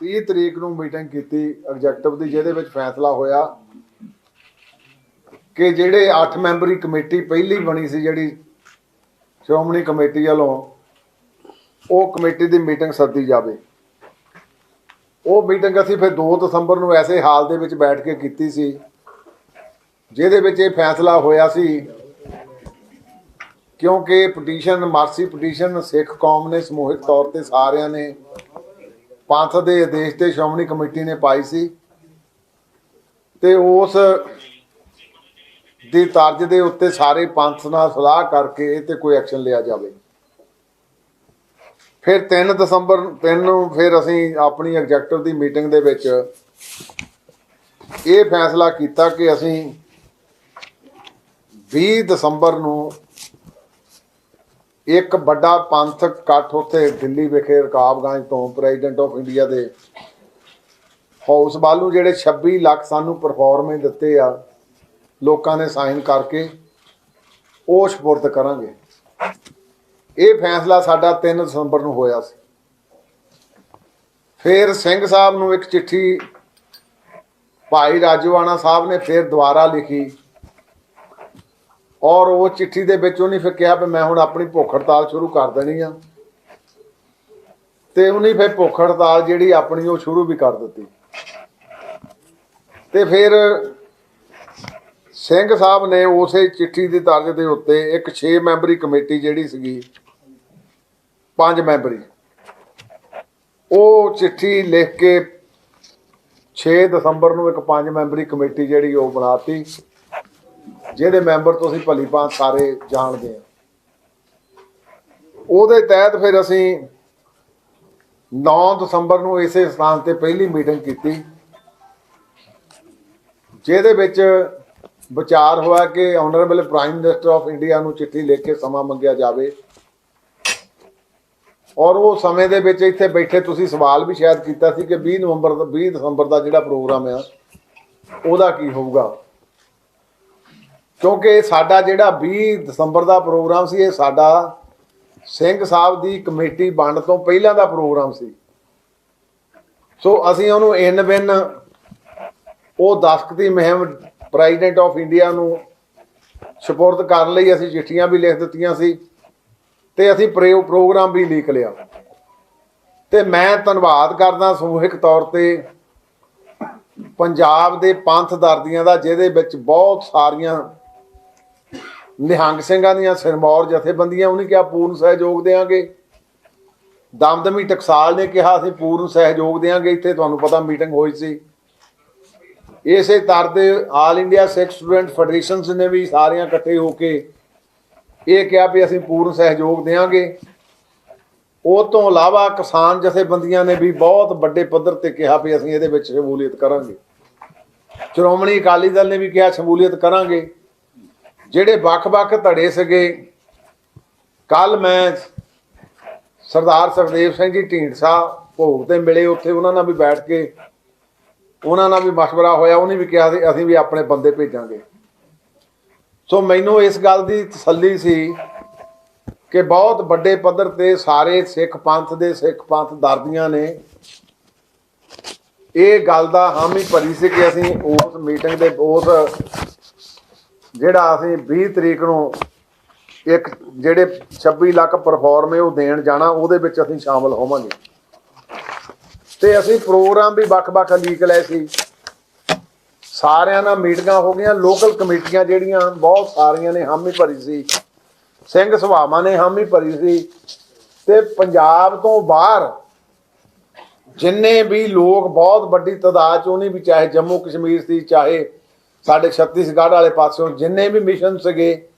30 ਤਰੀਕ ਨੂੰ ਮੀਟਿੰਗ ਕੀਤੀ ਐਗਜ਼ੈਕਟਿਵ ਦੀ, ਜਿਹਦੇ ਵਿੱਚ ਫੈਸਲਾ ਹੋਇਆ ਕਿ ਜਿਹੜੇ 8 ਮੈਂਬਰੀ ਕਮੇਟੀ ਪਹਿਲੀ ਬਣੀ ਸੀ, ਜਿਹੜੀ ਸ਼੍ਰੋਮਣੀ ਕਮੇਟੀ ਵੱਲੋਂ ਉਹ ਕਮੇਟੀ ਦੀ ਮੀਟਿੰਗ ਸੱਦੀ ਜਾਵੇ। ਉਹ ਮੀਟਿੰਗ ਅਸੀਂ ਫਿਰ 2 ਦਸੰਬਰ ਨੂੰ ਐਸੇ ਹਾਲ ਦੇ ਵਿੱਚ ਬੈਠ ਕੇ ਕੀਤੀ ਸੀ, ਜਿਹਦੇ ਵਿੱਚ ਇਹ ਫੈਸਲਾ ਹੋਇਆ ਸੀ ਕਿਉਂਕਿ ਪਟੀਸ਼ਨ, ਮਾਰਸੀ ਪਟੀਸ਼ਨ ਸਿੱਖ ਕੌਮ ਨੇ ਸਮੂਹਿਕ ਤੌਰ ਤੇ ਸਾਰਿਆਂ ਨੇ ਪੰਥ ਦੇ ਆਦੇਸ਼ ਤੇ ਸ਼੍ਰੋਮਣੀ ਕਮੇਟੀ ਨੇ ਪਾਈ ਸੀ ਤੇ ਉਸ ਦੀ ਤਰਜ ਦੇ ਉੱਤੇ ਸਾਰੇ ਪੰਥ ਨਾਲ ਸਲਾਹ ਕਰਕੇ ਇਹ ਤੇ ਕੋਈ ਐਕਸ਼ਨ ਲਿਆ ਜਾਵੇ। ਫਿਰ 3 ਦਸੰਬਰ 3 ਨੂੰ ਫਿਰ ਅਸੀਂ ਆਪਣੀ ਐਗਜ਼ੈਕਟਿਵ ਦੀ ਮੀਟਿੰਗ ਦੇ ਵਿੱਚ ਇਹ ਫੈਸਲਾ ਕੀਤਾ ਕਿ ਅਸੀਂ 20 ਦਸੰਬਰ ਨੂੰ ਇੱਕ ਵੱਡਾ ਪੰਥਕ ਇਕੱਠ ਉੱਥੇ ਦਿੱਲੀ ਵਿਖੇ ਰਕਾਬਗੰਜ ਤੋਂ ਪ੍ਰੈਜ਼ੀਡੈਂਟ ਆਫ ਇੰਡੀਆ ਦੇ ਹਾਊਸ ਬਾਲੂ ਜਿਹੜੇ 26 ਲੱਖ ਸਾਨੂੰ ਪਰਫਾਰਮੇ ਦਿੱਤੇ ਆ, ਲੋਕਾਂ ਨੇ ਸਾਈਨ ਕਰਕੇ ਉਹ ਸਪੁਰਦ ਕਰਾਂਗੇ। ਇਹ ਫੈਸਲਾ ਸਾਡਾ 3 ਦਸੰਬਰ ਨੂੰ ਹੋਇਆ ਸੀ। ਫਿਰ ਸਿੰਘ ਸਾਹਿਬ ਨੂੰ ਇੱਕ ਚਿੱਠੀ ਭਾਈ ਰਾਜਵਾਨਾ ਸਾਹਿਬ ਨੇ ਫਿਰ ਦੁਬਾਰਾ ਲਿਖੀ। ਔਰ ਉਹ ਚਿੱਠੀ ਦੇ ਵਿੱਚ ਉਹਨੇ ਫਿਰ ਕਿਹਾ ਵੀ ਮੈਂ ਹੁਣ ਆਪਣੀ ਭੁੱਖ ਹੜਤਾਲ ਸ਼ੁਰੂ ਕਰ ਦੇਣੀ ਆ। ਤੇ ਉਹਨੇ ਫਿਰ ਭੁੱਖ ਹੜਤਾਲ ਜਿਹੜੀ ਆਪਣੀ ਉਹ ਸ਼ੁਰੂ ਵੀ ਕਰ ਦਿੱਤੀ। ਤੇ ਫਿਰ ਸਿੰਘ ਸਾਹਿਬ ਨੇ ਉਸੇ ਚਿੱਠੀ ਦੀ ਤਰਜ਼ ਦੇ ਉੱਤੇ ਇੱਕ 6 ਮੈਂਬਰੀ ਕਮੇਟੀ ਜਿਹੜੀ ਸੀਗੀ, ਪੰਜ ਮੈਂਬਰੀ, ਉਹ ਚਿੱਠੀ ਲਿਖ ਕੇ 6 ਦਸੰਬਰ ਨੂੰ ਇੱਕ ਪੰਜ ਮੈਂਬਰੀ ਕਮੇਟੀ ਜਿਹੜੀ ਉਹ ਬਣਾਤੀ। ਜਿਹਦੇ ਮੈਂਬਰ ਤੁਸੀਂ ਭਲੀ ਭਾਂਤ ਸਾਰੇ ਜਾਣਦੇ ਆ ਉਹਦੇ ਤਹਿਤ ਫਿਰ ਅਸੀਂ 9 ਦਸੰਬਰ ਨੂੰ ਇਸੇ ਸਥਾਨ ਤੇ ਪਹਿਲੀ ਮੀਟਿੰਗ ਕੀਤੀ, ਜਿਹਦੇ ਵਿੱਚ ਵਿਚਾਰ ਹੋਇਆ ਕਿ honourable prime minister of India ਨੂੰ ਚਿੱਠੀ ਲਿਖ ਕੇ ਸਮਾਂ ਮੰਗਿਆ ਜਾਵੇ। ਔਰ ਉਹ ਸਮੇਂ ਦੇ ਵਿੱਚ ਇੱਥੇ ਬੈਠੇ ਤੁਸੀਂ ਸਵਾਲ ਵੀ ਸ਼ਾਇਦ ਕੀਤਾ ਸੀ ਕਿ 20 ਨਵੰਬਰ ਦਾ 20 ਦਸੰਬਰ ਦਾ ਜਿਹੜਾ ਪ੍ਰੋਗਰਾਮ ਆ, ਉਹਦਾ ਕੀ ਹੋਊਗਾ? ਕਿਉਂਕਿ ਸਾਡਾ ਜਿਹੜਾ 20 ਦਸੰਬਰ ਦਾ ਪ੍ਰੋਗਰਾਮ ਸੀ, ਇਹ ਸਾਡਾ ਸਿੰਘ ਸਾਹਿਬ ਦੀ ਕਮੇਟੀ ਵੰਡ ਤੋਂ ਪਹਿਲਾਂ ਦਾ ਪ੍ਰੋਗਰਾਮ ਸੀ। ਸੋ ਅਸੀਂ ਉਹਨੂੰ ਇਨ ਬਿਨ ਉਹ ਦਸਤਖਤੀ ਮੁਹਿੰਮ ਪ੍ਰੈਜ਼ੀਡੈਂਟ ਆਫ ਇੰਡੀਆ ਨੂੰ ਸਪੁਰਦ ਕਰਨ ਲਈ ਅਸੀਂ ਚਿੱਠੀਆਂ ਵੀ ਲਿਖ ਦਿੱਤੀਆਂ ਸੀ ਤੇ ਅਸੀਂ ਪ੍ਰੋ- ਪ੍ਰੋਗਰਾਮ ਵੀ ਲਿਖ ਲਿਆ। ਤੇ ਮੈਂ ਧੰਨਵਾਦ ਕਰਦਾ ਸਮੂਹਿਕ ਤੌਰ ਤੇ ਪੰਜਾਬ ਦੇ ਪੰਥ ਦਰਦੀਆਂ ਦਾ, ਜਿਹਦੇ ਵਿੱਚ ਬਹੁਤ ਸਾਰੀਆਂ ਨਿਹੰਗ ਸਿੰਘਾਂ ਦੀਆਂ ਸਿਰਮੌਰ ਜਥੇਬੰਦੀਆਂ, ਉਹਨੇ ਕਿਹਾ, ਪੂਰਨ ਸਹਿਯੋਗ ਦੇਵਾਂਗੇ ਦਮਦਮੀ ਟਕਸਾਲ ਨੇ ਕਿਹਾ, ਅਸੀਂ ਪੂਰਨ ਸਹਿਯੋਗ ਦੇਵਾਂਗੇ ਇੱਥੇ ਤੁਹਾਨੂੰ ਪਤਾ ਮੀਟਿੰਗ ਹੋਈ ਸੀ। ਇਸੇ ਤਰ ਦੇ ਆਲ ਇੰਡੀਆ ਸਿੱਖ ਸਟੂਡੈਂਟ ਫੈਡਰੇਸ਼ਨਸ ਨੇ ਵੀ ਸਾਰਿਆਂ ਇਕੱਠੇ ਹੋ ਕੇ ਇਹ ਕਿਹਾ ਵੀ ਅਸੀਂ ਪੂਰਨ ਸਹਿਯੋਗ ਦੇਵਾਂਗੇ ਉਹ ਤੋਂ ਇਲਾਵਾ ਕਿਸਾਨ ਜਥੇਬੰਦੀਆਂ ਨੇ ਵੀ ਬਹੁਤ ਵੱਡੇ ਪੱਧਰ ਤੇ ਕਿਹਾ ਵੀ ਅਸੀਂ ਇਹਦੇ ਵਿੱਚ ਸ਼ਮੂਲੀਅਤ ਕਰਾਂਗੇ। ਸ਼੍ਰੋਮਣੀ ਅਕਾਲੀ ਦਲ ਨੇ ਵੀ ਕਿਹਾ, ਸ਼ਮੂਲੀਅਤ ਕਰਾਂਗੇ। ਜਿਹੜੇ ਵੱਖ-ਵੱਖ ਧੜੇ ਸੀਗੇ ਕੱਲ ਮੈਂ ਸਰਦਾਰ ਸੁਖਦੇਵ ਸਿੰਘ ਜੀ ਢੀਂਡਸਾ ਭੋਗ ਤੇ ਮਿਲੇ ਉੱਥੇ ਉਹਨਾਂ ਨਾਲ ਵੀ ਬੈਠ ਕੇ ਉਹਨਾਂ ਨਾਲ ਵੀ مشورہ ਹੋਇਆ ਉਹਨੇ ਵੀ ਕਿਹਾ ਸੀ ਅਸੀਂ ਵੀ ਆਪਣੇ ਬੰਦੇ ਭੇਜਾਂਗੇ ਸੋ ਮੈਨੂੰ ਇਸ ਗੱਲ ਦੀ ਤਸੱਲੀ ਸੀ ਕਿ ਬਹੁਤ ਵੱਡੇ ਪੱਧਰ ਤੇ ਸਾਰੇ ਸਿੱਖ ਪੰਥ ਦੇ ਸਿੱਖ ਪੰਥ ਦਰਦੀਆਂ ਨੇ ਇਹ ਗੱਲ ਦਾ ਹਾਮੀ ਭਰੀ ਸੀ ਕਿ ਅਸੀਂ ਉਸ ਮੀਟਿੰਗ ਦੇ ਉਸ ਜਿਹੜਾ ਅਸੀਂ 20 ਤਰੀਕ ਨੂੰ ਇੱਕ ਜਿਹੜੇ 26 ਲੱਖ ਪਰਫਾਰਮੇ ਉਹ ਦੇਣ ਜਾਣਾ, ਉਹਦੇ ਵਿੱਚ ਅਸੀਂ ਸ਼ਾਮਲ ਹੋਵਾਂਗੇ। ਤੇ ਅਸੀਂ ਪ੍ਰੋਗਰਾਮ ਵੀ ਵੱਖ-ਵੱਖ ਲੀਕ ਲਏ ਸੀ। ਸਾਰਿਆਂ ਨਾਲ ਮੀਟਿੰਗਾਂ ਹੋ ਗਈਆਂ ਲੋਕਲ ਕਮੇਟੀਆਂ ਜਿਹੜੀਆਂ ਬਹੁਤ ਸਾਰੀਆਂ ਨੇ, ਹਾਮੀ ਭਰੀ ਸੀ। ਸਿੰਘ ਸੁਭਾਵਾਂ ਨੇ ਹਾਮੀ ਭਰੀ ਸੀ। ਤੇ ਪੰਜਾਬ ਤੋਂ ਬਾਹਰ ਜਿੰਨੇ ਵੀ ਲੋਕ ਬਹੁਤ ਵੱਡੀ ਤਾਦਾਦ ਚ, ਉਹਨੇ ਵੀ ਚਾਹੇ ਜੰਮੂ ਕਸ਼ਮੀਰ ਸੀ, ਚਾਹੇ ਸਾਡੇ ਛੱਤੀਸਗੜ੍ਹ ਵਾਲੇ ਪਾਸਿਓਂ ਜਿੰਨੇ ਵੀ ਮਿਸ਼ਨ ਸੀਗੇ,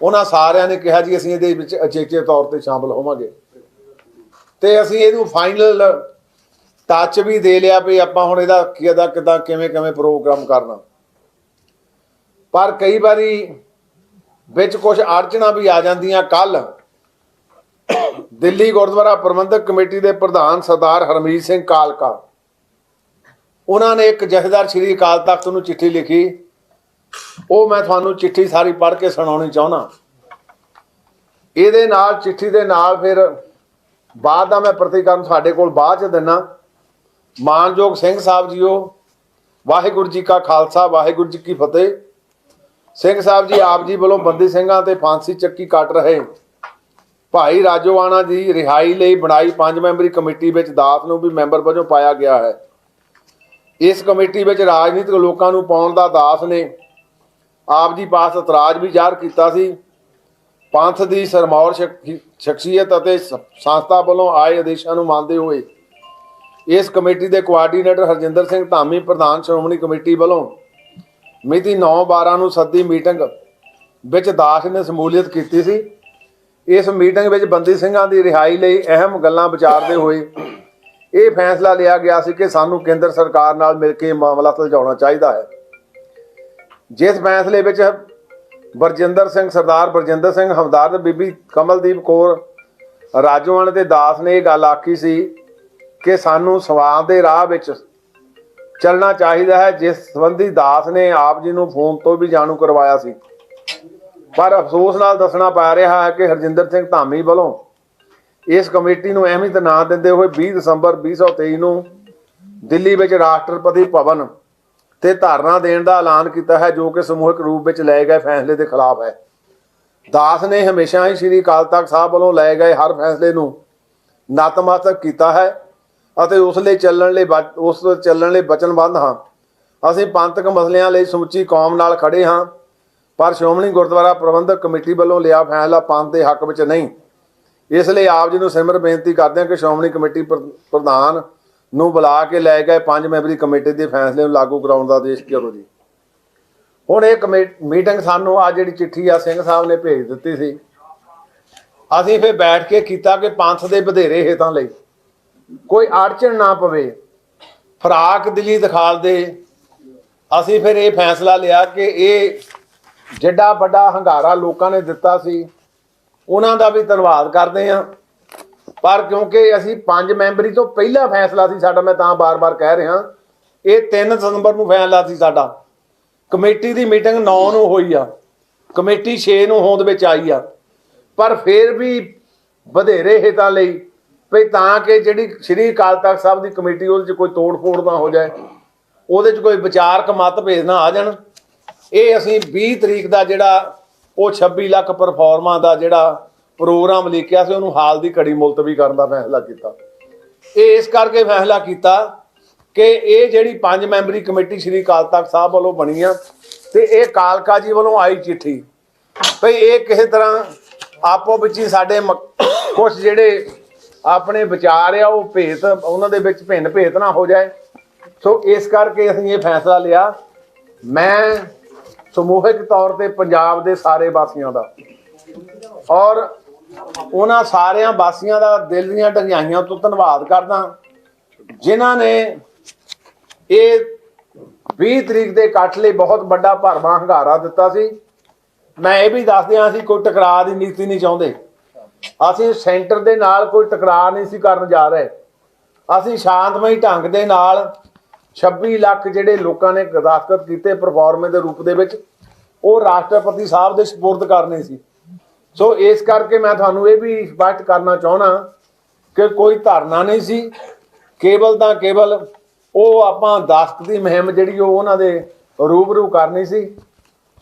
ਉਹਨਾਂ ਸਾਰਿਆਂ ਨੇ ਕਿਹਾ ਜੀ, ਅਸੀਂ ਇਹਦੇ ਵਿੱਚ ਅਚੇਚੇ ਤੌਰ ਤੇ ਸ਼ਾਮਲ ਹੋਵਾਂਗੇ। ਤੇ ਅਸੀਂ ਇਹਨੂੰ ਫਾਈਨਲ ਟੱਚ ਵੀ ਦੇ ਲਿਆ ਵੀ ਆਪਾਂ ਹੁਣ ਇਹਦਾ ਕਿਹਦਾ ਕਿਦਾਂ, ਕਿਵੇਂ ਕਿਵੇਂ ਪ੍ਰੋਗਰਾਮ ਕਰਨਾ। ਪਰ ਕਈ ਵਾਰੀ ਵਿੱਚ ਕੁਝ ਅੜਚਣਾ ਵੀ ਆ ਜਾਂਦੀਆਂ ਕੱਲ ਦਿੱਲੀ ਗੁਰਦੁਆਰਾ ਪ੍ਰਬੰਧਕ ਕਮੇਟੀ ਦੇ ਪ੍ਰਧਾਨ ਸਰਦਾਰ ਹਰਮੀਤ ਸਿੰਘ ਕਾਲਕਾ ਉਹਨਾਂ ਨੇ ਇੱਕ ਜਥੇਦਾਰ ਸ੍ਰੀ ਅਕਾਲ ਤਖਤ ਨੂੰ ਚਿੱਠੀ ਲਿਖੀ। ਉਹ ਮੈਂ ਤੁਹਾਨੂੰ ਚਿੱਠੀ ਸਾਰੀ ਪੜ੍ਹ ਕੇ ਸੁਣਾਉਣੀ ਚਾਹੁੰਦਾ। ਇਹਦੇ ਨਾਲ, ਚਿੱਠੀ ਦੇ ਨਾਲ ਫਿਰ ਬਾਅਦ ਦਾ ਮੈਂ ਪ੍ਰਤੀਕਰਮ ਸਾਡੇ ਕੋਲ ਬਾਅਦ ਚ ਦਿਨਾ। ਮਾਨਯੋਗ ਸਿੰਘ ਸਾਹਿਬ ਜੀਓ, ਵਾਹਿਗੁਰੂ ਜੀ ਕਾ ਖਾਲਸਾ, ਵਾਹਿਗੁਰੂ ਜੀ ਕੀ ਫਤਿਹ। ਸਿੰਘ ਸਾਹਿਬ ਜੀ, ਆਪ ਜੀ ਵੱਲੋਂ ਬੰਦੀ ਸਿੰਘਾਂ ਤੇ ਫਾਂਸੀ ਚੱਕੀ ਕੱਟ ਰਹੇ। ਭਾਈ ਰਾਜੋਆਣਾ ਦੀ ਰਿਹਾਈ ਲਈ ਬਣਾਈ ਪੰਜ ਮੈਂਬਰੀ ਕਮੇਟੀ ਵਿੱਚ ਦਾਤ ਨੂੰ ਵੀ ਮੈਂਬਰ ਵਜੋਂ ਪਾਇਆ ਗਿਆ ਹੈ। ਇਸ ਕਮੇਟੀ ਵਿੱਚ ਰਾਜਨੀਤਿਕ ਲੋਕਾਂ ਨੂੰ ਪਾਉਣ ਦਾ ਦਾਸ ਨੇ ਆਪ ਜੀ ਪਾਸ ਇਤਰਾਜ਼ ਵੀ ਜ਼ਾਹਰ ਕੀਤਾ ਸੀ। ਪੰਥ ਦੀ ਸਰਮੌਰ ਸ਼ਖ- ਸ਼ਖਸੀਅਤ ਅਤੇ ਸ- ਸੰਸਥਾ ਵੱਲੋਂ ਆਏ ਆਦੇਸ਼ਾਂ ਨੂੰ ਮੰਨਦੇ ਹੋਏ ਇਸ ਕਮੇਟੀ ਦੇ ਕੋਆਰਡੀਨੇਟਰ ਹਰਜਿੰਦਰ ਸਿੰਘ ਧਾਮੀ, ਪ੍ਰਧਾਨ ਸ਼੍ਰੋਮਣੀ ਕਮੇਟੀ ਵੱਲੋਂ ਮਿਤੀ 9/12 ਨੂੰ ਸੱਦੀ ਮੀਟਿੰਗ ਵਿੱਚ ਦਾਸ ਨੇ ਸਮੂਲੀਅਤ ਕੀਤੀ ਸੀ। ਇਸ ਮੀਟਿੰਗ ਵਿੱਚ ਬੰਦੀ ਸਿੰਘਾਂ ਦੀ ਰਿਹਾਈ ਲਈ ਅਹਿਮ ਗੱਲਾਂ ਵਿਚਾਰਦੇ ਹੋਏ ਇਹ ਫੈਸਲਾ ਲਿਆ ਗਿਆ ਸੀ ਕਿ ਸਾਨੂੰ ਕੇਂਦਰ ਸਰਕਾਰ ਨਾਲ ਮਿਲ ਕੇ ਮਾਮਲਾ ਸੁਲਝਾਉਣਾ ਚਾਹੀਦਾ ਹੈ। ਜਿਸ ਫੈਸਲੇ ਵਿੱਚ ਬਰਜਿੰਦਰ ਸਿੰਘ, ਸਰਦਾਰ ਬਰਜਿੰਦਰ ਸਿੰਘ, ਹਮਦਰਦ ਬੀਬੀ ਕਮਲਦੀਪ ਕੌਰ ਰਾਜੋਆਣ ਤੇ ਦਾਸ ਨੇ ਇਹ ਗੱਲ ਆਖੀ ਸੀ ਕਿ ਸਾਨੂੰ ਸਵਾਦ ਦੇ ਰਾਹ ਵਿੱਚ ਚੱਲਣਾ ਚਾਹੀਦਾ ਹੈ, ਜਿਸ ਸੰਬੰਧੀ ਦਾਸ ਨੇ ਆਪ ਜੀ ਨੂੰ ਫੋਨ ਤੋਂ ਵੀ ਜਾਣੂ ਕਰਵਾਇਆ ਸੀ। ਪਰ ਅਫਸੋਸ ਨਾਲ ਦੱਸਣਾ ਪੈ ਰਿਹਾ ਹੈ ਕਿ ਹਰਜਿੰਦਰ ਸਿੰਘ ਧਾਮੀ ਵੱਲੋਂ ਇਸ ਕਮੇਟੀ ਨੂੰ ਅਹਿਮੀਅਤ ਨਾ ਦਿੰਦੇ ਹੋਏ 20 ਦਸੰਬਰ 2023 ਨੂੰ ਦਿੱਲੀ ਵਿੱਚ ਰਾਸ਼ਟਰਪਤੀ ਭਵਨ ਤੇ ਧਾਰਨਾ ਦੇਣ ਦਾ ਐਲਾਨ ਕੀਤਾ ਹੈ, ਜੋ ਕਿ ਸਮੂਹਿਕ ਰੂਪ ਵਿੱਚ ਲਏ ਗਏ ਫੈਸਲੇ ਦੇ ਖਿਲਾਫ ਹੈ। ਦਾਸ ਨੇ ਹਮੇਸ਼ਾ ਹੀ ਸ੍ਰੀ ਅਕਾਲ ਤਖਤ ਸਾਹਿਬ ਵੱਲੋਂ ਲਏ ਗਏ ਹਰ ਫੈਸਲੇ ਨੂੰ ਨਤਮਸਤਕ ਕੀਤਾ ਹੈ ਅਤੇ ਉਸ ਲਈ ਚੱਲਣ ਲਈ ਬਚ- ਉਸ ਚੱਲਣ ਲਈ ਵਚਨਬੱਧ ਹਾਂ। ਅਸੀਂ ਪੰਥਕ ਮਸਲਿਆਂ ਲਈ ਸਮੁੱਚੀ ਕੌਮ ਨਾਲ ਖੜੇ ਹਾਂ, ਪਰ ਸ਼੍ਰੋਮਣੀ ਗੁਰਦੁਆਰਾ ਪ੍ਰਬੰਧਕ ਕਮੇਟੀ ਵੱਲੋਂ ਲਿਆ ਫੈਸਲਾ ਪੰਥ ਦੇ ਹੱਕ ਵਿੱਚ ਨਹੀਂ। ਇਸ ਲਈ ਆਪ ਜੀ ਨੂੰ ਸਿਮਰ ਬੇਨਤੀ ਕਰਦੇ ਹਾਂ ਕਿ ਸ਼੍ਰੋਮਣੀ ਕਮੇਟੀ ਪ੍ਰ- ਪ੍ਰਧਾਨ ਨੂੰ ਬੁਲਾ ਕੇ ਲੈ ਗਏ ਪੰਜ ਮੈਂਬਰੀ ਕਮੇਟੀ ਦੇ ਫੈਸਲੇ ਨੂੰ ਲਾਗੂ ਕਰਾਉਣ ਦਾ ਆਦੇਸ਼ ਕਰੋ ਜੀ। ਹੁਣ ਇਹ ਕਮੇ- ਮੀਟਿੰਗ ਸਾਨੂੰ ਆ ਜਿਹੜੀ ਚਿੱਠੀ ਆ ਸਿੰਘ ਸਾਹਿਬ ਨੇ ਭੇਜ ਦਿੱਤੀ ਸੀ, ਅਸੀਂ ਫਿਰ ਬੈਠ ਕੇ ਕੀਤਾ ਕਿ ਪੰਥ ਦੇ ਵਧੇਰੇ ਹਿੱਤਾਂ ਲਈ। ਕੋਈ ਅੜਚਣ ਨਾ ਪਵੇ। ਫਰਾਕ ਦਿਲੀ ਦਿਖਾਲ ਦੇ ਅਸੀਂ ਫਿਰ ਇਹ ਫੈਸਲਾ ਲਿਆ ਕਿ ਇਹ ਜਿੱਡਾ ਵੱਡਾ ਹੰਗਾਰਾ ਲੋਕਾਂ ਨੇ ਦਿੱਤਾ ਸੀ ਉਹਨਾਂ ਦਾ ਵੀ ਧੰਨਵਾਦ ਕਰਦੇ ਹਾਂ। ਪਰ ਕਿਉਂਕਿ ਅਸੀਂ ਪੰਜ ਮੈਂਬਰੀ ਤੋਂ ਪਹਿਲਾ ਫੈਸਲਾ ਸੀ ਸਾਡਾ, ਮੈਂ ਤਾਂ ਬਾਰ-ਬਾਰ ਕਹਿ ਰਿਹਾ। ਇਹ 3 ਦਸੰਬਰ ਨੂੰ ਫੈਸਲਾ ਸੀ ਸਾਡਾ। ਕਮੇਟੀ ਦੀ ਮੀਟਿੰਗ 9 ਨੂੰ ਹੋਈ ਆ। ਕਮੇਟੀ 6 ਨੂੰ ਹੋਂਦ ਵਿੱਚ ਆਈ ਆ। ਪਰ ਫਿਰ ਵੀ ਵਧੇਰੇ ਹਿੱਤਾਂ ਲਈ ਵੀ ਤਾਂ ਕਿ ਜਿਹੜੀ ਸ੍ਰੀ ਅਕਾਲ ਤਖਤ ਸਾਹਿਬ ਦੀ ਕਮੇਟੀ, ਉਹਦੇ 'ਚ ਕੋਈ ਤੋੜ-ਫੋੜ ਨਾ ਹੋ ਜਾਏ। ਉਹਦੇ 'ਚ ਕੋਈ ਵਿਚਾਰਕ ਮਤਭੇਦ ਨਾ ਆ ਜਾਣ। ਇਹ ਅਸੀਂ 20 ਤਰੀਕ ਦਾ ਜਿਹੜਾ ਉਹ 26 ਲੱਖ ਪਰਫਾਰਮਾ ਦਾ ਜਿਹੜਾ ਪ੍ਰੋਗਰਾਮ ਲਿਖਿਆ ਸੀ, ਉਹਨੂੰ ਹਾਲ ਦੀ ਘੜੀ ਮੁਲਤਵੀ ਕਰਨ ਦਾ ਫੈਸਲਾ ਕੀਤਾ। ਇਹ ਇਸ ਕਰਕੇ ਫੈਸਲਾ ਕੀਤਾ ਕਿ ਇਹ ਜਿਹੜੀ ਪੰਜ ਮੈਂਬਰੀ ਕਮੇਟੀ ਸ੍ਰੀ ਅਕਾਲ ਤਖਤ ਸਾਹਿਬ ਵੱਲੋਂ ਬਣੀ ਆ ਤੇ ਇਹ ਕਾਲਕਾ ਜੀ ਵੱਲੋਂ ਆਈ ਚਿੱਠੀ। ਭਈ ਇਹ ਕਿਸੇ ਤਰ੍ਹਾਂ ਆਪੋ ਵਿੱਚ ਹੀ ਸਾਡੇ ਕੁਝ ਜਿਹੜੇ ਆਪਣੇ ਵਿਚਾਰ ਆ, ਉਹ ਭੇਤ, ਉਹਨਾਂ ਦੇ ਵਿੱਚ ਭਿੰਨ ਭੇਤ ਨਾ ਹੋ ਜਾਏ। ਸੋ ਇਸ ਕਰਕੇ ਅਸੀਂ ਇਹ ਫੈਸਲਾ ਲਿਆ। ਮੈਂ ਸਮੂਹਿਕ ਤੌਰ ਤੇ ਪੰਜਾਬ ਦੇ ਸਾਰੇ ਵਾਸੀਆਂ ਦਾ। ਔਰ ਉਹਨਾਂ ਸਾਰਿਆਂ ਵਾਸੀਆਂ ਦਾ ਦਿਲ ਦੀਆਂ ਢੰਗਾਈਆਂ ਤੋਂ ਧੰਨਵਾਦ ਕਰਦਾ ਜਿਨ੍ਹਾਂ ਨੇ ਇਹ 20 ਤਰੀਕ ਦੇ ਇਕੱਠ ਲਈ ਬਹੁਤ ਵੱਡਾ ਭਰਵਾਂ ਹੰਗਾਰਾ ਦਿੱਤਾ ਸੀ। ਮੈਂ ਇਹ ਵੀ ਦੱਸ ਦਿਆਂ ਅਸੀਂ ਕੋਈ ਟਕਰਾਅ ਦੀ ਨੀਤੀ ਨਹੀਂ ਚਾਹੁੰਦੇ। ਅਸੀਂ ਸੈਂਟਰ ਦੇ ਨਾਲ ਕੋਈ ਟਕਰਾਅ ਨਹੀਂ ਸੀ ਕਰਨ ਜਾ ਰਹੇ। ਅਸੀਂ ਸ਼ਾਂਤਮਈ ਢੰਗ ਦੇ ਨਾਲ 26 ਲੱਖ ਜਿਹੜੇ ਲੋਕਾਂ ਨੇ ਦਸਤਖਤ ਕੀਤੇ ਪਰਫਾਰਮੈਂਸ ਦੇ ਰੂਪ ਦੇ ਵਿੱਚ, ਉਹ ਰਾਸ਼ਟਰਪਤੀ ਸਾਹਿਬ ਦੇ ਸਪੁਰਦ ਕਰਨੇ ਸੀ। ਸੋ ਇਸ ਕਰਕੇ ਮੈਂ ਤੁਹਾਨੂੰ ਇਹ ਵੀ ਸਪਸ਼ਟ ਕਰਨਾ ਚਾਹਣਾ ਕਿ ਕੋਈ ਧਰਨਾ ਨਹੀਂ ਸੀ। ਕੇਵਲ ਤਾਂ ਕੇਵਲ ਉਹ ਆਪਾਂ ਦਾਸਤ ਦੀ ਮੁਹਿੰਮ ਜਿਹੜੀ ਉਹ ਉਹਨਾਂ ਦੇ ਰੂਬਰੂ ਕਰਨੀ ਸੀ।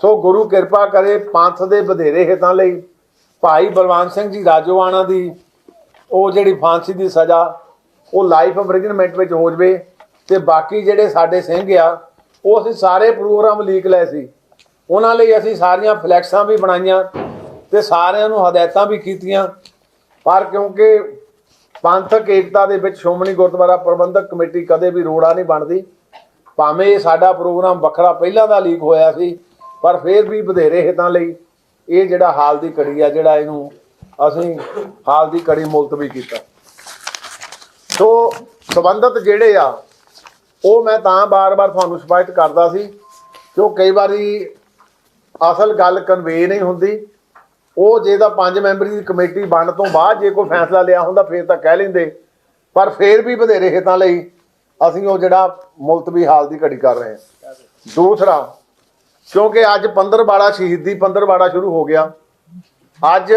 ਸੋ ਗੁਰੂ ਕਿਰਪਾ ਕਰੇ ਪੰਥ ਦੇ ਵਧੇਰੇ ਹਿੱਤਾਂ ਲਈ। ਭਾਈ ਬਲਵੰਤ ਸਿੰਘ ਜੀ ਰਾਜੋਆਣਾ ਦੀ ਉਹ ਜਿਹੜੀ ਫਾਂਸੀ ਦੀ ਸਜ਼ਾ, ਉਹ ਲਾਈਫ ਇੰਪ੍ਰਿਜ਼ਨਮੈਂਟ ਵਿੱਚ ਹੋ ਜਵੇ। ਤੇ ਬਾਕੀ ਜਿਹੜੇ ਸਾਡੇ ਸਿੰਘ ਆ, ਉਹ ਅਸੀਂ ਸਾਰੇ ਪ੍ਰੋਗਰਾਮ ਲੀਕ ਲਏ ਸੀ। ਉਹਨਾਂ ਲਈ ਅਸੀਂ ਸਾਰੀਆਂ ਫਲੈਕਸਾਂ ਵੀ ਬਣਾਈਆਂ ਤੇ ਸਾਰਿਆਂ ਨੂੰ ਹਦਾਇਤਾਂ ਵੀ ਕੀਤੀਆਂ। ਪਰ ਕਿਉਂਕਿ ਪੰਥਕ ਏਕਤਾ ਦੇ ਵਿੱਚ ਸ਼੍ਰੋਮਣੀ ਗੁਰਦੁਆਰਾ ਪ੍ਰਬੰਧਕ ਕਮੇਟੀ ਕਦੇ ਵੀ ਰੋੜਾ ਨਹੀਂ ਬਣਦੀ। ਭਾਵੇਂ ਇਹ ਸਾਡਾ ਪ੍ਰੋਗਰਾਮ ਵੱਖਰਾ ਪਹਿਲਾਂ ਦਾ ਲੀਕ ਹੋਇਆ ਸੀ, ਪਰ ਫਿਰ ਵੀ ਵਧੇਰੇ ਹਿੱਤਾਂ ਲਈ ਇਹ ਜਿਹੜਾ ਹਾਲ ਦੀ ਘੜੀ ਆ, ਜਿਹੜਾ ਇਹਨੂੰ ਅਸੀਂ ਹਾਲ ਦੀ ਘੜੀ ਮੁਲਤਵੀ ਕੀਤਾ। ਸੋ ਸੰਬੰਧਤ ਜਿਹੜੇ ਆ ਉਹ ਮੈਂ ਤਾਂ ਬਾਰ-ਬਾਰ ਤੁਹਾਨੂੰ ਸਪਸ਼ਟ ਕਰਦਾ ਸੀ ਕਿਉਂ ਕਈ ਵਾਰੀ ਅਸਲ ਗੱਲ ਕਨਵੇ ਨਹੀਂ ਹੁੰਦੀ। ਉਹ ਜੇ ਤਾਂ ਪੰਜ ਮੈਂਬਰੀ ਦੀ ਕਮੇਟੀ ਬਣਨ ਤੋਂ ਬਾਅਦ ਜੇ ਕੋਈ ਫੈਸਲਾ ਲਿਆ ਹੁੰਦਾ, ਫੇਰ ਤਾਂ ਕਹਿ ਲੈਂਦੇ। ਪਰ ਫੇਰ ਵੀ ਵਧੇਰੇ ਹਿੱਤਾਂ ਲਈ ਅਸੀਂ ਉਹ ਜਿਹੜਾ ਮੁਲਤਵੀ ਹਾਲ ਦੀ ਘੜੀ ਕਰ ਰਹੇ ਹਾਂ। ਦੂਸਰਾ, ਕਿਉਂਕਿ ਅੱਜ ਪੰਦਰਵਾੜਾ ਸ਼ਹੀਦੀ, ਪੰਦਰਵਾੜਾ ਸ਼ੁਰੂ ਹੋ ਗਿਆ। ਅੱਜ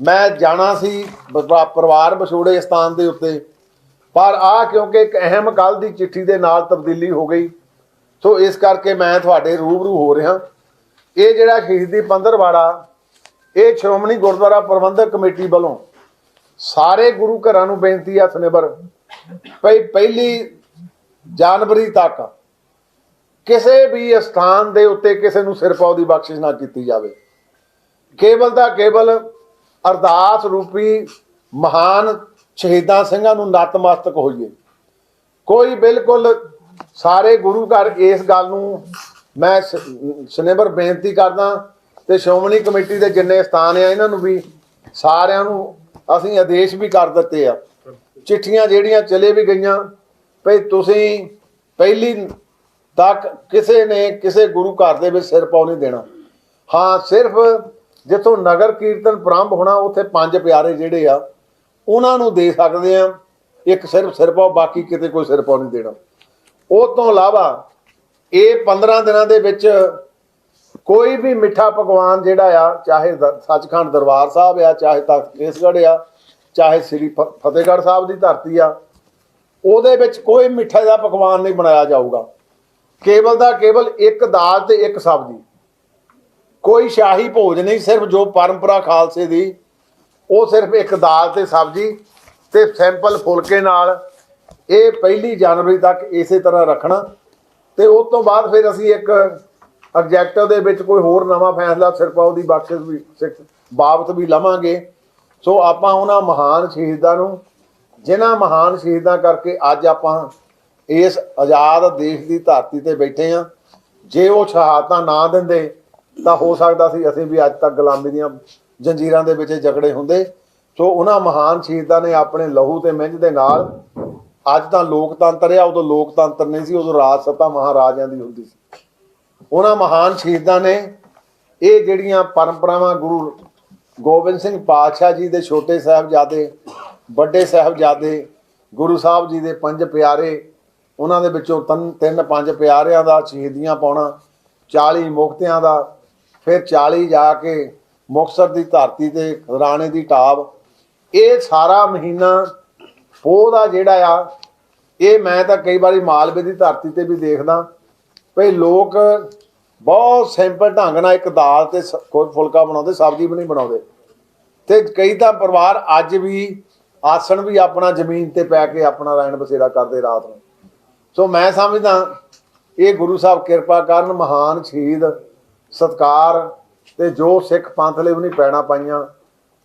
ਮੈਂ ਜਾਣਾ ਸੀ ਪਰਿਵਾਰ ਵਿਛੋੜੇ ਸਥਾਨ ਦੇ ਉੱਤੇ। ਪਰ ਆ ਕਿਉਂਕਿ ਇੱਕ ਅਹਿਮ ਕੱਲ ਦੀ ਚਿੱਠੀ ਦੇ ਨਾਲ ਤਬਦੀਲੀ ਹੋ ਗਈ। ਸੋ ਇਸ ਕਰਕੇ ਮੈਂ ਤੁਹਾਡੇ ਰੂਬਰੂ ਹੋ ਰਿਹਾ। ਇਹ ਜਿਹੜਾ ਸ਼ਹੀਦੀ ਪੰਦਰਵਾੜਾ, ਇਹ ਸ਼੍ਰੋਮਣੀ ਗੁਰਦੁਆਰਾ ਪ੍ਰਬੰਧਕ ਕਮੇਟੀ ਵੱਲੋਂ ਸਾਰੇ ਗੁਰੂ ਘਰਾਂ ਨੂੰ ਬੇਨਤੀ ਆ ਸਨੇਬਰ, ਭਈ ਪਹਿਲੀ ਜਨਵਰੀ ਤੱਕ ਕਿਸੇ ਵੀ ਸਥਾਨ ਦੇ ਉੱਤੇ ਕਿਸੇ ਨੂੰ ਸਿਰ ਸਿਰਪਾਉ ਦੀ ਬਖਸ਼ਿਸ਼ ਨਾ ਕੀਤੀ ਜਾਵੇ। ਕੇਵਲ ਦਾ ਕੇਵਲ ਅਰਦਾਸ ਰੂਪੀ ਮਹਾਨ ਸ਼ਹੀਦਾਂ ਸਿੰਘਾਂ ਨੂੰ ਨਤਮਸਤਕ ਹੋਈਏ। ਕੋਈ ਬਿਲਕੁਲ ਸਾਰੇ ਗੁਰੂ ਘਰ ਇਸ ਗੱਲ ਨੂੰ ਮੈਂ ਸਨੇਬਰ ਬੇਨਤੀ ਕਰਦਾ ਤੇ ਸ਼੍ਰੋਮਣੀ ਕਮੇਟੀ ਦੇ ਜਿੰਨੇ ਸਥਾਨ ਆ, ਇਹਨਾਂ ਨੂੰ ਵੀ ਸਾਰਿਆਂ ਨੂੰ ਅਸੀਂ ਆਦੇਸ਼ ਵੀ ਕਰ ਦਿੱਤੇ ਆ। ਚਿੱਠੀਆਂ ਜਿਹੜੀਆਂ ਚਲੇ ਵੀ ਗਈਆਂ, ਭਈ ਤੁਸੀਂ ਪਹਿਲੀ ਤੱਕ ਕਿਸੇ ਨੇ ਕਿਸੇ ਗੁਰੂ ਘਰ ਦੇ ਵਿੱਚ ਸਿਰ ਪਾਉ ਨਹੀਂ ਦੇਣਾ। ਹਾਂ, ਸਿਰਫ ਜਿੱਥੋਂ ਨਗਰ ਕੀਰਤਨ ਪ੍ਰਾਰੰਭ ਹੋਣਾ, ਉੱਥੇ ਪੰਜ ਪਿਆਰੇ ਜਿਹੜੇ ਆ ਉਹਨਾਂ ਨੂੰ ਦੇ ਸਕਦੇ ਆ ਇੱਕ ਸਿਰਫ ਸਿਰ ਪਾਉ ਬਾਕੀ ਕਿਤੇ ਕੋਈ ਸਿਰ ਪਾਉ ਨਹੀਂ ਦੇਣਾ। ਉਹ ਤੋਂ ਇਲਾਵਾ ਇਹ 15 ਦਿਨਾਂ ਦੇ ਵਿੱਚ ਕੋਈ ਵੀ ਮਿੱਠਾ ਪਕਵਾਨ ਜਿਹੜਾ ਆ, ਚਾਹੇ ਸੱਚਖੰਡ ਦਰਬਾਰ ਸਾਹਿਬ ਆ, ਚਾਹੇ ਤਖਤ ਕੇਸਗੜ੍ਹ ਆ, ਚਾਹੇ ਸ੍ਰੀ ਫ- ਫਤਿਹਗੜ੍ਹ ਸਾਹਿਬ ਦੀ ਧਰਤੀ ਆ, ਉਹਦੇ ਵਿੱਚ ਕੋਈ ਮਿੱਠਾ ਦਾ ਪਕਵਾਨ ਨਹੀਂ ਬਣਾਇਆ ਜਾਊਗਾ। ਕੇਵਲ ਦਾ ਕੇਵਲ ਇੱਕ ਦਾਲ ਤੇ ਇੱਕ ਸਬਜ਼ੀ। ਕੋਈ ਸ਼ਾਹੀ ਭੋਜ ਨਹੀਂ, ਸਿਰਫ ਜੋ ਪਰੰਪਰਾ ਖਾਲਸੇ ਦੀ ਉਹ ਸਿਰਫ ਇੱਕ ਦਾਲ ਤੇ ਸਬਜ਼ੀ ਤੇ ਸਿੰਪਲ ਫੁਲਕੇ ਨਾਲ ਇਹ ਪਹਿਲੀ ਜਨਵਰੀ ਤੱਕ ਇਸੇ ਤਰ੍ਹਾਂ ਰੱਖਣਾ। ਤੇ ਉਸ ਤੋਂ ਬਾਅਦ ਫਿਰ ਅਸੀਂ ਇੱਕ ਐਗਜੈਕਟਿਵ ਦੇ ਵਿੱਚ ਕੋਈ ਹੋਰ ਨਵਾਂ ਫੈਸਲਾ ਸਿਰਫ ਉਹਦੀ ਬਖਸ਼ਿਸ਼ ਵੀ ਸਿੱਖ ਬਾਬਤ ਵੀ ਲਵਾਂਗੇ। ਸੋ ਆਪਾਂ ਉਹਨਾਂ ਮਹਾਨ ਸ਼ਹੀਦਾਂ ਨੂੰ, ਜਿਨ੍ਹਾਂ ਮਹਾਨ ਸ਼ਹੀਦਾਂ ਕਰਕੇ ਅੱਜ ਆਪਾਂ ਇਸ ਆਜ਼ਾਦ ਦੇਸ਼ ਦੀ ਧਰਤੀ ਤੇ ਬੈਠੇ ਆ ਜੇ ਉਹ ਸ਼ਹਾਦਤਾਂ ਨਾ ਦਿੰਦੇ ਤਾਂ ਹੋ ਸਕਦਾ ਸੀ ਅਸੀਂ ਵੀ ਅੱਜ ਤੱਕ ਗੁਲਾਮੀ ਦੀਆਂ ਜੰਜੀਰਾਂ ਦੇ ਵਿੱਚ ਜਕੜੇ ਹੁੰਦੇ। ਸੋ ਉਹਨਾਂ ਮਹਾਨ ਸ਼ਹੀਦਾਂ ਨੇ ਆਪਣੇ ਲਹੂ ਤੇ ਮਿੰਝ ਦੇ ਨਾਲ ਅੱਜ ਤਾਂ ਲੋਕਤੰਤਰ ਆ, ਉਦੋਂ ਲੋਕਤੰਤਰ ਨਹੀਂ ਸੀ, ਉਦੋਂ ਰਾਜ ਸੱਤਾ ਮਹਾਰਾਜਿਆਂ ਦੀ ਹੁੰਦੀ ਸੀ। ਉਹਨਾਂ ਮਹਾਨ ਸ਼ਹੀਦਾਂ ਨੇ ਇਹ ਜਿਹੜੀਆਂ ਪਰੰਪਰਾਵਾਂ ਗੁਰੂ ਗੋਬਿੰਦ ਸਿੰਘ ਪਾਤਸ਼ਾਹ ਜੀ ਦੇ ਛੋਟੇ ਸਾਹਿਬਜ਼ਾਦੇ, ਵੱਡੇ ਸਾਹਿਬਜ਼ਾਦੇ, ਗੁਰੂ ਸਾਹਿਬ ਜੀ ਦੇ ਪੰਜ ਪਿਆਰੇ, ਉਹਨਾਂ ਦੇ ਵਿੱਚੋਂ ਤਿੰਨ ਤਿੰਨ ਪੰਜ ਪਿਆਰਿਆਂ ਦਾ ਸ਼ਹੀਦੀਆਂ ਪਾਉਣਾ 40 ਮੁਕਤਿਆਂ ਦਾ, ਫਿਰ 40 ਜਾ ਕੇ ਮੁਕਤਸਰ ਦੀ ਧਰਤੀ ਤੇ ਰਾਣੇ ਦੀ ਟਾਬ। ਇਹ ਸਾਰਾ ਮਹੀਨਾ ਪੋਹ ਦਾ ਜਿਹੜਾ ਆ, ਇਹ ਮੈਂ ਤਾਂ ਕਈ ਵਾਰੀ ਮਾਲਵੇ ਦੀ ਧਰਤੀ ਤੇ ਵੀ ਦੇਖਦਾ। ਭਈ ਲੋਕ ਬਹੁਤ ਸਿੰਪਲ ਢੰਗ ਨਾਲ ਇੱਕ ਦਾਲ ਤੇ ਸ- ਕੋਈ ਫੁਲਕਾ ਬਣਾਉਂਦੇ, ਸਬਜ਼ੀ ਵੀ ਨਹੀਂ ਬਣਾਉਂਦੇ। ਤੇ ਕਈ ਤਾਂ ਪਰਿਵਾਰ ਅੱਜ ਵੀ ਆਸਣ ਵੀ ਆਪਣਾ ਜ਼ਮੀਨ ਤੇ ਪੈ ਕੇ ਆਪਣਾ ਰਹਿਣ ਬਸੇਰਾ ਕਰਦੇ ਰਾਤ ਨੂੰ। ਸੋ ਮੈਂ ਸਮਝਦਾ, ਇਹ ਗੁਰੂ ਸਾਹਿਬ ਕਿਰਪਾ ਕਰਨ ਮਹਾਨ ਸ਼ਹੀਦ ਸਤਕਾਰ ਤੇ ਜੋ ਸਿੱਖ ਪੰਥ ਲਈ ਉਹਨੇ ਪੈਣਾ ਪਾਈਆਂ,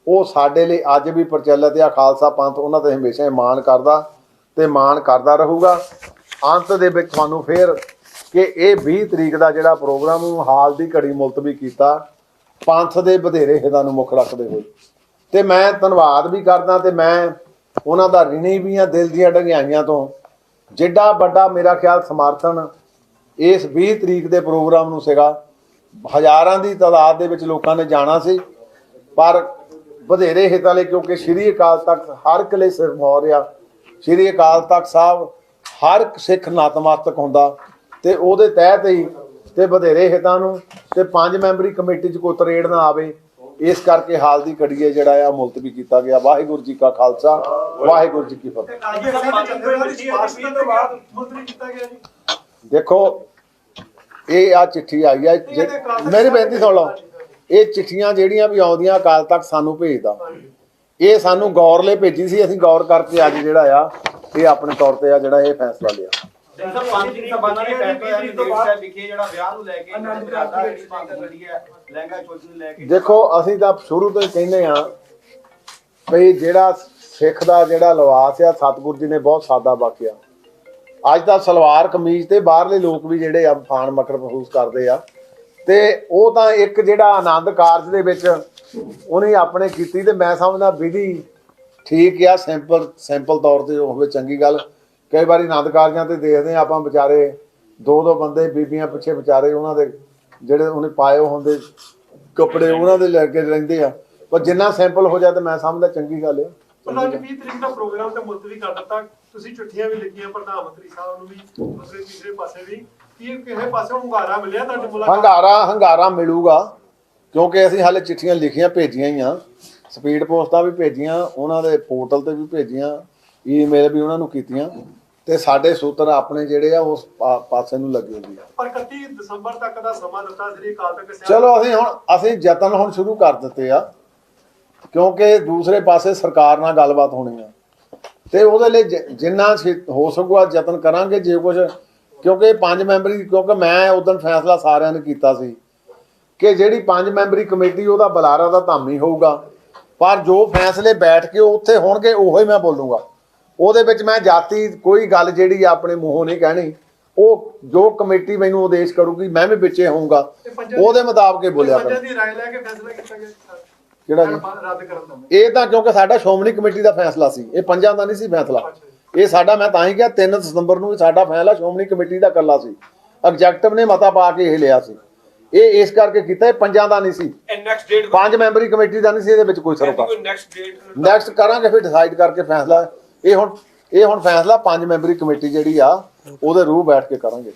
ਉਹ ਸਾਡੇ ਲਈ ਅੱਜ ਵੀ ਪ੍ਰਚਲਿਤ ਆ, ਖਾਲਸਾ ਪੰਥ ਉਹਨਾਂ ਤੇ ਹਮੇਸ਼ਾ ਹੀ ਮਾਣ ਕਰਦਾ ਤੇ ਮਾਣ ਕਰਦਾ ਰਹੂਗਾ। ਅੰਤ ਦੇ ਵਿੱਚ ਤੁਹਾਨੂੰ ਫੇਰ ਕਿ ਇਹ 20 ਤਰੀਕ ਦਾ ਜਿਹੜਾ ਪ੍ਰੋਗਰਾਮ ਉਹ ਹਾਲ ਦੀ ਘੜੀ ਮੁਲਤਵੀ ਕੀਤਾ, ਪੰਥ ਦੇ ਵਧੇਰੇ ਹਿੱਤਾਂ ਨੂੰ ਮੁੱਖ ਰੱਖਦੇ ਹੋਏ। ਤੇ ਮੈਂ ਧੰਨਵਾਦ ਵੀ ਕਰਦਾ ਤੇ ਮੈਂ ਉਹਨਾਂ ਦਾ ਰਿਣੀ ਵੀ ਆ, ਦਿਲ ਦੀਆਂ ਡੰਗਿਆਈਆਂ ਤੋਂ। ਜਿੱਡਾ ਵੱਡਾ ਮੇਰਾ ਖਿਆਲ ਸਮਰਥਨ ਇਸ 20 ਤਰੀਕ ਦੇ ਪ੍ਰੋਗਰਾਮ ਨੂੰ ਸੀਗਾ। ਹਜ਼ਾਰਾਂ ਦੀ ਤਾਦਾਦ ਦੇ ਵਿੱਚ ਲੋਕਾਂ ਨੇ ਜਾਣਾ ਸੀ ਪਰ ਵਧੇਰੇ ਹਿੱਤਾਂ ਲਈ ਕਿਉਂਕਿ ਸ਼੍ਰੀ ਅਕਾਲ ਤਖਤ ਹਰ ਇੱਕ ਲਈ ਸਿਰਮੌਰ ਆ ਸ਼੍ਰੀ ਅਕਾਲ ਤਖਤ ਸਾਹਿਬ ਹਰ ਸਿੱਖ ਨਤਮਸਤਕ ਹੁੰਦਾ ਤੇ ਉਹਦੇ ਤਹਿਤ ਹੀ ਤੇ ਵਧੇਰੇ ਹਿੱਤਾਂ ਨੂੰ ਤੇ ਪੰਜ ਮੈਂਬਰੀ ਕਮੇਟੀ 'ਚ ਕੋਈ ਤਰੇੜ ਨਾ ਆਵੇ ਇਸ ਕਰਕੇ ਹਾਲ ਦੀ ਘੜੀਏ ਜਿਹੜਾ ਆ ਮੁਲਤਵੀ ਕੀਤਾ ਗਿਆ। ਵਾਹਿਗੁਰੂ ਜੀ ਕਾ ਖਾਲਸਾ ਵਾਹਿਗੁਰੂ ਜੀ ਕੀ ਫਤਿਹ। ਦੇਖੋ ਇਹ ਆ ਚਿੱਠੀ ਆਈ ਆ ਜੇ- ਮੇਰੀ ਬੇਨਤੀ ਸੁਣ ਲਓ। ਇਹ ਚਿੱਠੀਆਂ ਜਿਹੜੀਆਂ ਵੀ ਆਉਂਦੀਆਂ ਅਕਾਲ ਤੱਕ ਸਾਨੂੰ ਭੇਜਦਾ। ਇਹ ਸਾਨੂੰ ਗੌਰ ਲਈ ਭੇਜੀ ਸੀ ਅਸੀਂ ਗੌਰ ਕਰਕੇ ਅੱਜ ਜਿਹੜਾ ਆ ਇਹ ਆਪਣੇ ਤੌਰ ਤੇ ਆ ਜਿਹੜਾ ਇਹ ਫੈਸਲਾ ਲਿਆ। ਸਰ ਪੰਜ ਤਰੀਕ ਸਭਾਨਾਂ ਨੇ ਫੈਸਲਾ ਹੋਇਆ ਕਿ ਡੇਟ ਸਾਹਿਬ ਵਿਖੇ ਜਿਹੜਾ ਵਿਆਹ ਨੂੰ ਲੈ ਕੇ ਆਨੰਦ ਮਰਿਆਦਾ ਪ੍ਰਾਪਤੀ ਜਿਹੜੀ ਮੰਗ ਕਰੀ ਹੈ ਲਹਿੰਗਾ ਚੋਲੀ ਨੂੰ ਲੈ ਕੇ। ਦੇਖੋ ਅਸੀਂ ਤਾਂ ਸ਼ੁਰੂ ਤੋਂ ਹੀ ਕਹਿੰਦੇ ਆ ਵੀ ਜਿਹੜਾ ਸਿੱਖ ਦਾ ਜਿਹੜਾ ਲਿਬਾਸ ਆ ਸਤਿਗੁਰੂ ਜੀ ਨੇ ਬਹੁਤ ਸਾਦਾ ਬਾਕਿਆ ਅੱਜ ਤਾਂ ਸਲਵਾਰ ਕਮੀਜ਼ ਤੇ ਬਾਹਰਲੇ ਲੋਕ ਵੀ ਜਿਹੜੇ ਆ ਫਾਨ ਮਕਰ ਮਹਿਸੂਸ ਕਰਦੇ ਆ। ਤੇ ਉਹ ਤਾਂ ਇੱਕ ਜਿਹੜਾ ਆਨੰਦ ਕਾਰਜ ਦੇ ਵਿੱਚ ਉਹਨੇ ਆਪਣੇ ਕੀਤੀ ਤੇ ਮੈਂ ਸਮਝਦਾ ਵਿਧੀ ਠੀਕ ਆ ਸਿੰਪਲ ਸਿੰਪਲ ਤੌਰ ਤੇ ਹੋਵੇ ਚੰਗੀ ਗੱਲ। ਕਈ ਵਾਰੀ ਆਨੰਦ ਕਾਰਜਾਂ ਤੇ ਦੇਖਦੇ ਆ ਆਪਾਂ ਵਿਚਾਰੇ, ਦੋ ਦੋ ਬੰਦੇ ਬੀਬੀਆਂ ਪਿੱਛੇ ਵਿਚਾਰੇ ਉਹਨਾਂ ਦੇ ਜਿਹੜੇ ਉਹਨੇ ਪਾਏ ਹੁੰਦੇ ਕੱਪੜੇ ਉਹਨਾਂ ਦੇ ਲੈ ਕੇ ਰਹਿੰਦੇ ਆ। ਪਰ ਜਿੰਨਾ ਸਿੰਪਲ ਹੋ ਜਾਏ ਤੇ ਮੈਂ ਸਮਝਦਾ ਚੰਗੀ ਗੱਲ ਆ। ਪ੍ਰਧਾਨ ਜੀ 20 ਤਰੀਕ ਦਾ ਪ੍ਰੋਗਰਾਮ ਤਾਂ ਮੁਲਤਵੀ ਕਰ ਦਿੱਤਾ। ਤੁਸੀਂ ਚਿੱਠੀਆਂ ਵੀ ਲਿਖੀਆਂ ਪ੍ਰਧਾਨ ਮੰਤਰੀ ਸਾਹਿਬ ਨੂੰ ਵੀ ਦੂਸਰੇ ਤੀਸਰੇ ਪਾਸੇ ਵੀ ਕੀ ਇਹ ਕਿਸੇ ਪਾਸੇ ਹੁੰਗਾਰਾ ਮਿਲਿਆ ਤੁਹਾਡੇ ਮੁਲਾਕਾਤ ਹੰਗਾਰਾ ਹੰਗਾਰਾ ਮਿਲੂਗਾ ਕਿਉਂਕਿ ਅਸੀਂ ਹਾਲੇ ਚਿੱਠੀਆਂ ਲਿਖੀਆਂ ਭੇਜੀਆਂ ਹੀ ਆ। ਸਪੀਡ ਪੋਸਟਾਂ ਵੀ ਭੇਜੀਆਂ ਉਹਨਾਂ ਦੇ ਪੋਰਟਲ ਤੇ ਵੀ ਭੇਜੀਆਂ ਈਮੇਲ ਵੀ ਉਹਨਾਂ ਨੂੰ ਕੀਤੀਆਂ ਤੇ ਸਾਡੇ ਸੂਤਰ ਆਪਣੇ ਜਿਹੜੇ ਆ ਉਸ ਪਾਸੇ ਨੂੰ ਲੱਗੇ ਹੋਏ ਆ। ਪਰ 31 ਦਸੰਬਰ ਤੱਕ ਦਾ ਸਮਾਂ ਦਿੱਤਾ ਸ੍ਰੀ ਅਕਾਲ ਤਖਤ ਸਾਹਿਬ। ਚਲੋ ਅਸੀਂ ਹੁਣ ਅਸੀਂ ਯਤਨ ਹੁਣ ਸ਼ੁਰੂ ਕਰ ਦਿੱਤੇ ਆ ਕਿਉਂਕਿ ਦੂਸਰੇ ਪਾਸੇ ਸਰਕਾਰ ਨਾਲ ਗੱਲਬਾਤ ਹੋਣੀ ਆ। ਤੇ ਉਹਦੇ ਲਈ ਜਿੰਨਾ ਹੋ ਸਕੂਗਾ ਯਤਨ ਕਰਾਂਗੇ ਜੇ ਕੁਝ ਕਿਉਂਕਿ ਇਹ ਪੰਜ ਮੈਂਬਰੀ ਕਿਉਂਕਿ ਮੈਂ ਉਦੋਂ ਫੈਸਲਾ ਸਾਰਿਆਂ ਨੇ ਕੀਤਾ ਸੀ ਕਿ ਜਿਹੜੀ ਪੰਜ ਮੈਂਬਰੀ ਕਮੇਟੀ ਉਹਦਾ ਬੁਲਾਰਾ ਦਾ ਧਾਮੀ ਹੋਊਗਾ। ਪਰ ਜੋ ਫੈਸਲੇ ਬੈਠ ਕੇ ਉੱਥੇ ਹੋਣਗੇ ਉਹੋ ਹੀ ਮੈਂ ਬੋਲੂੰਗਾ। ਉਹਦੇ ਵਿੱਚ ਮੈਂ ਜਾਤੀ ਕੋਈ ਗੱਲ ਜਿਹੜੀ ਆਪਣੇ ਮੂੰਹੋਂ ਨਹੀਂ ਕਹਿਣੀ। ਉਹ ਜੋ ਕਮੇਟੀ ਮੈਨੂੰ ਆਦੇਸ਼ ਕਰੂਗੀ ਮੈਂ ਵੀ ਵਿੱਚੇ ਹੋਊਗਾ। ਉਹਦੇ ਮੁਤਾਬਕ ਹੀ ਬੋਲਿਆ ਕਰਾਂ ਕਿਹੜਾ ਜੀ? ਰੱਦ ਕਰਨ ਦਾ ਇਹ ਤਾਂ ਕਿਉਂਕਿ ਸਾਡਾ ਸ਼੍ਰੋਮਣੀ ਕਮੇਟੀ ਦਾ ਫੈਸਲਾ ਸੀ ਇਹ ਪੰਜਾਂ ਦਾ ਨਹੀਂ ਸੀ ਫੈਸਲਾ। ਇਹ ਸਾਡਾ ਮੈਂ ਤਾਂ ਹੀ ਕਿਹਾ 3 ਦਸੰਬਰ ਨੂੰ ਸਾਡਾ ਫੈਸਲਾ ਸ਼੍ਰੋਮਣੀ ਕਮੇਟੀ ਦਾ ਕੱਲਾ ਸੀ। ਐਗਜ਼ੈਕਟਿਵ ਨੇ ਮਤਾ ਪਾ ਕੇ ਇਹ ਲਿਆ ਸੀ। ਇਹ ਇਸ ਕਰਕੇ ਕੀਤਾ ਇਹ ਪੰਜਾਂ ਦਾ ਨਹੀਂ ਸੀ। ਐਂਡ ਨੈਕਸਟ ਡੇਟ ਪੰਜ ਮੈਂਬਰੀ ਕਮੇਟੀ ਦਾ ਨਹੀਂ ਸੀ ਇਹਦੇ ਵਿੱਚ ਕੋਈ ਸਰੋਕਾਰ ਕੋਈ ਨੈਕਸਟ ਡੇਟ ਨੈਕਸਟ ਕਰਾਂਗੇ ਫਿਰ ਡਿਸਾਈਡ ਕਰਕੇ ਫੈਸਲਾ। ਇਹ ਹੁਣ ਇਹ ਹੁਣ ਫੈਸਲਾ ਪੰਜ ਮੈਂਬਰੀ ਕਮੇਟੀ ਜਿਹੜੀ ਆ ਉਹਦੇ ਰੂਹ ਬੈਠ ਕੇ ਕਰਾਂਗੇ।